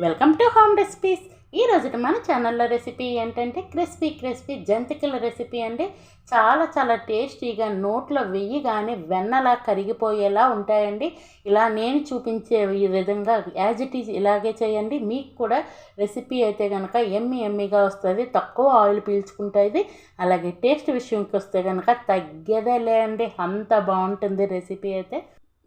Welcome to home recipes. ఈ రోజు మన ఛానల్లో రెసిపీ ఏంటంటే క్రిస్పీ క్రిస్పీ జంతికల రెసిపీ అండి. చాలా చాలా టేస్టీగా నోట్లో వెయ్యగానే వెన్నలా కరిగిపోయేలా ఉంటాయండి. ఇలా నేను చూపించే ఈ విధంగా యాజ్ ఇట్ ఈజ్ ఇలాగే చేయండి. మీకు కూడా రెసిపీ అయితే కనుక ఎమ్మి ఎమ్మిగా వస్తుంది తక్కువ ఆయిల్ పీల్చుకుంటుంది. అలాగే టేస్ట్ విషయంకి వస్తే కనుక తగ్గేదేలే అండి. అంత బాగుంటుంది రెసిపీ అయితే.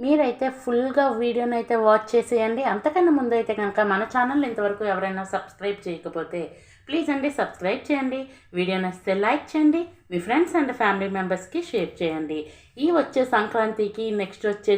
మీరైతే ఫుల్గా వీడియోని అయితే వాచ్ చేసేయండి. అంతకన్నా ముందు అయితే కనుక మన ఛానల్ ఇంతవరకు ఎవరైనా సబ్స్క్రైబ్ చేయకపోతే ప్లీజ్ అండి సబ్స్క్రైబ్ చేయండి. వీడియో నచ్చితే లైక్ చేయండి. మీ ఫ్రెండ్స్ అండ్ ఫ్యామిలీ మెంబర్స్కి షేర్ చేయండి. ఈ వచ్చే సంక్రాంతికి నెక్స్ట్ వచ్చే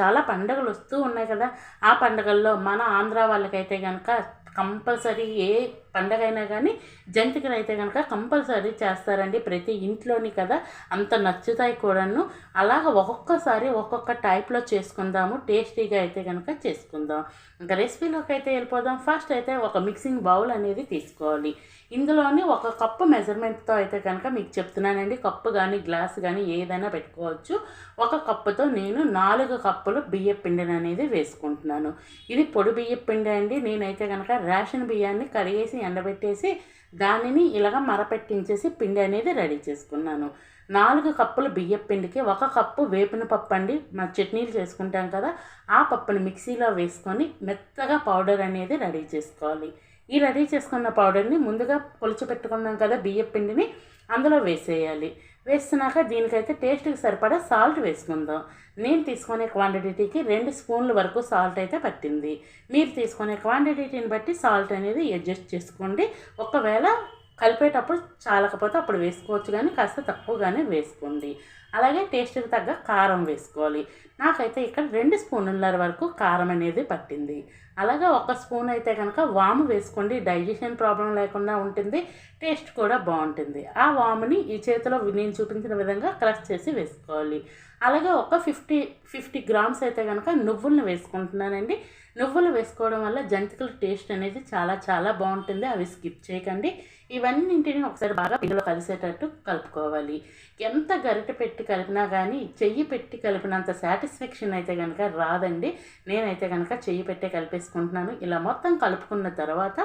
చాలా పండుగలు వస్తూ ఉన్నాయి కదా. ఆ పండుగల్లో మన ఆంధ్ర వాళ్ళకైతే కనుక కంపల్సరీ ఏ పండగ అయినా కానీ జంతికలు అయితే కనుక కంపల్సరీ చేస్తారండి ప్రతి ఇంట్లోని కదా. అంత నచ్చుతాయి కూడాను. అలాగ ఒక్కొక్కసారి ఒక్కొక్క టైప్లో చేసుకుందాము. టేస్టీగా అయితే కనుక చేసుకుందాం. ఇంకా రెసిపీలోకి అయితే వెళ్ళిపోదాం. ఫస్ట్ అయితే ఒక మిక్సింగ్ బౌల్ అనేది తీసుకోవాలి. ఇందులోని ఒక కప్పు మెజర్మెంట్తో అయితే కనుక మీకు చెప్తున్నానండి. కప్పు కానీ గ్లాస్ కానీ ఏదైనా పెట్టుకోవచ్చు. ఒక కప్పుతో నేను నాలుగు కప్పులు బియ్య పిండిని అనేది వేసుకుంటున్నాను. ఇది పొడి బియ్య పిండి అండి. నేనైతే కనుక రేషన్ బియ్యాన్ని కడిగేసి ఎండబెట్టేసి దానిని ఇలాగ మరపెట్టించేసి పిండి అనేది రెడీ చేసుకున్నాను. నాలుగు కప్పుల బియ్యం పిండికి ఒక కప్పు వేపిన పప్పు అండి. మన చట్నీలు చేసుకుంటాం కదా ఆ పప్పుని మిక్సీలో వేసుకొని మెత్తగా పౌడర్ అనేది రెడీ చేసుకోవాలి. ఈ రెడీ చేసుకున్న పౌడర్ని ముందుగా పొలిచిపెట్టుకున్నాం కదా బియ్యం పిండిని అందులో వేసేయాలి. వేస్తున్నాక దీనికైతే టేస్ట్కి సరిపడా సాల్ట్ వేసుకుందాం. నేను తీసుకునే క్వాంటిటీకి రెండు స్పూన్ల వరకు సాల్ట్ అయితే పట్టింది. మీరు తీసుకునే క్వాంటిటీని బట్టి సాల్ట్ అనేది అడ్జస్ట్ చేసుకోండి. ఒకవేళ కలిపేటప్పుడు చాలకపోతే అప్పుడు వేసుకోవచ్చు కానీ కాస్త తక్కువగానే వేసుకోండి. అలాగే టేస్ట్కి తగ్గ కారం వేసుకోవాలి. నాకైతే ఇక్కడ రెండు స్పూన్ల వరకు కారం అనేది పట్టింది. అలాగే ఒక స్పూన్ అయితే కనుక వాము వేసుకోండి. డైజెషన్ ప్రాబ్లం లేకుండా ఉంటుంది. టేస్ట్ కూడా బాగుంటుంది. ఆ వాముని ఈ చేతిలో నేను చూపించిన విధంగా క్రష్ చేసి వేసుకోవాలి. అలాగే ఒక ఫిఫ్టీ ఫిఫ్టీ గ్రామ్స్ అయితే కనుక నువ్వులను వేసుకుంటున్నానండి. నువ్వులు వేసుకోవడం వల్ల జంతికల టేస్ట్ అనేది చాలా చాలా బాగుంటుంది. అవి స్కిప్ చేయకండి. ఇవన్నింటిని ఒకసారి బాగా పిండిలో కలిసేటట్టు కలుపుకోవాలి. ఎంత గరిటె పెట్టి కలిపినా కానీ చెయ్యి పెట్టి కలిపినంత సాటిస్ఫాక్షన్ అయితే కనుక రాదండి. నేనైతే కనుక చెయ్యి పెట్టే కలిపేసుకుంటున్నాను. ఇలా మొత్తం కలుపుకున్న తర్వాత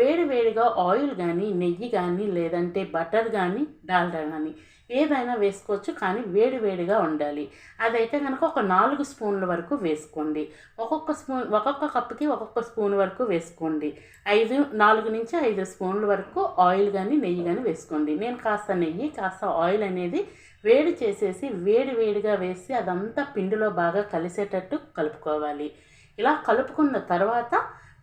వేడి వేడిగా ఆయిల్ కానీ నెయ్యి కానీ లేదంటే బటర్ కానీ డాల్డా కానీ ఏదైనా వేసుకోవచ్చు కానీ వేడి వేడిగా ఉండాలి. అదైతే కనుక ఒక నాలుగు స్పూన్ల వరకు వేసుకోండి. ఒక్కొక్క స్పూన్ ఒక్కొక్క కప్పుకి ఒక్కొక్క స్పూన్ వరకు వేసుకోండి. ఐదు నాలుగు నుంచి ఐదు స్పూన్ల వరకు ఆయిల్ కానీ నెయ్యి కానీ వేసుకోండి. నేను కాస్త నెయ్యి కాస్త ఆయిల్ అనేది వేడి చేసేసి వేడి వేడిగా వేసి అదంతా పిండిలో బాగా కలిసేటట్టు కలుపుకోవాలి. ఇలా కలుపుకున్న తర్వాత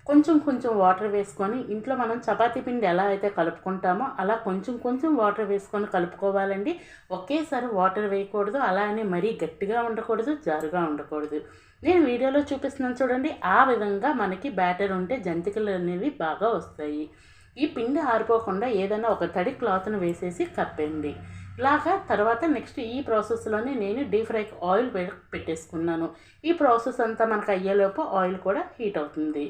కొంచెం కొంచెం వాటర్ వేసుకొని ఇంట్లో మనం చపాతీ పిండి ఎలా అయితే కలుపుకుంటామో అలా కొంచెం కొంచెం వాటర్ వేసుకొని కలుపుకోవాలండి. ఒకేసారి వాటర్ వేయకూడదు అలా అని మరీ గట్టిగా ఉండకూడదు జారుగా ఉండకూడదు. నేను వీడియోలో చూపిస్తున్నాను చూడండి ఆ విధంగా మనకి బ్యాటర్ ఉంటే జంతికలు అనేవి బాగా వస్తాయి. ఈ పిండి ఆరిపోకుండా ఏదైనా ఒక తడి క్లాత్ను వేసేసి కప్పండి. ఇలాగా తర్వాత నెక్స్ట్ ఈ ప్రాసెస్లోనే నేను డీప్ ఫ్రైకి ఆయిల్ పెట్టేసుకున్నాను. ఈ ప్రాసెస్ అంతా మనకు అయ్యేలోపు ఆయిల్ కూడా హీట్ అవుతుంది.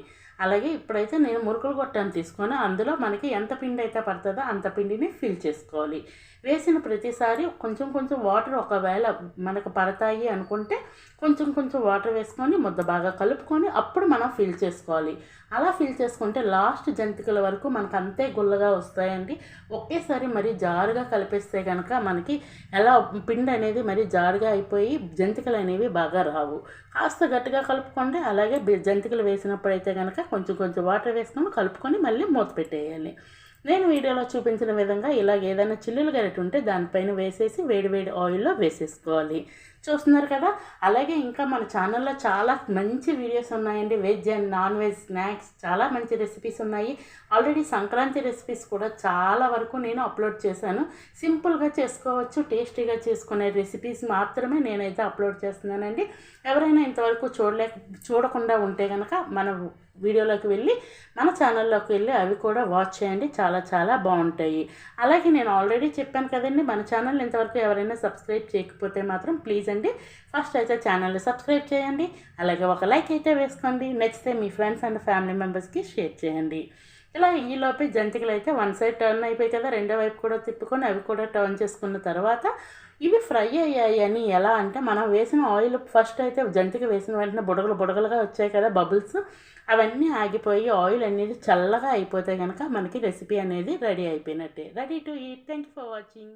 అలాగే ఇప్పుడైతే నేను మురుకులు గొట్టాను తీసుకొని అందులో మనకి ఎంత పిండి అయితే పడుతుందో అంత పిండిని ఫిల్ చేసుకోవాలి. వేసిన ప్రతిసారి కొంచెం కొంచెం వాటర్ ఒకవేళ మనకు పడతాయి అనుకుంటే కొంచెం కొంచెం వాటర్ వేసుకొని ముద్ద బాగా కలుపుకొని అప్పుడు మనం ఫిల్ చేసుకోవాలి. అలా ఫిల్ చేసుకుంటే లాస్ట్ జంతికల వరకు మనకు అంతే గుల్లగా వస్తాయండి. ఒకేసారి మరి జారుగా కలిపేస్తే కనుక మనకి ఎలా పిండి అనేది మరీ జారుగా అయిపోయి జంతికలు అనేవి బాగా రావు. కాస్త గట్టిగా కలుపుకోండి అలాగే జంతికలు వేసినప్పుడు అయితే కనుక కొంచెం కొంచెం వాటర్ వేసుకొని కలుపుకొని మళ్ళీ మూత పెట్టేయాలి. నేను వీడియోలో చూపించిన విధంగా ఇలాగ ఏదైనా చిల్లులు గరిట ఉంటే దానిపైన వేసేసి వేడి వేడి ఆయిల్లో వేసేసుకోవాలి. చూస్తున్నారు కదా? అలాగే ఇంకా మన ఛానల్లో చాలా మంచి వీడియోస్ ఉన్నాయండి. Veg and non veg snacks చాలా మంచి రెసిపీస్ ఉన్నాయి. ఆల్రెడీ సంక్రాంతి రెసిపీస్ కూడా చాలా వరకు నేను అప్లోడ్ చేశాను. సింపుల్గా చేసుకోవచ్చు టేస్టీగా చేసుకునే రెసిపీస్ మాత్రమే నేనైతే అప్లోడ్ చేస్తున్నానండి. ఎవరైనా ఇంతవరకు చూడలేక చూడకుండా ఉంటే కనుక మన వీడియోలోకి వెళ్ళి మన ఛానల్లోకి వెళ్ళి అవి కూడా వాచ్ చేయండి. చాలా చాలా బాగుంటాయి. అలాగే నేను ఆల్రెడీ చెప్పాను కదండి మన ఛానల్ ఇంతవరకు ఎవరైనా సబ్స్క్రైబ్ చేయకపోతే మాత్రం ప్లీజ్ అండి ఫస్ట్ అయితే ఛానల్ని సబ్స్క్రైబ్ చేయండి. అలాగే ఒక లైక్ అయితే వేసుకోండి. నచ్చితే మీ ఫ్రెండ్స్ అండ్ ఫ్యామిలీ మెంబర్స్కి షేర్ చేయండి. ఇలా ఈలోపే జంతికలు అయితే వన్ సైడ్ టర్న్ అయిపోయి కదా రెండో వైపు కూడా తిప్పుకొని అవి కూడా టర్న్ చేసుకున్న తర్వాత ఇవి ఫ్రై అయ్యాయి అని ఎలా అంటే మనం వేసిన ఆయిల్ ఫస్ట్ అయితే జంతిక వేసిన వెంటనే బుడగలు బుడగలుగా వచ్చాయి కదా బబుల్స్. అవన్నీ ఆగిపోయి ఆయిల్ అనేది చల్లగా అయిపోతే కనుక మనకి రెసిపీ అనేది రెడీ అయిపోయినట్టే. Ready to eat. Thank you for watching.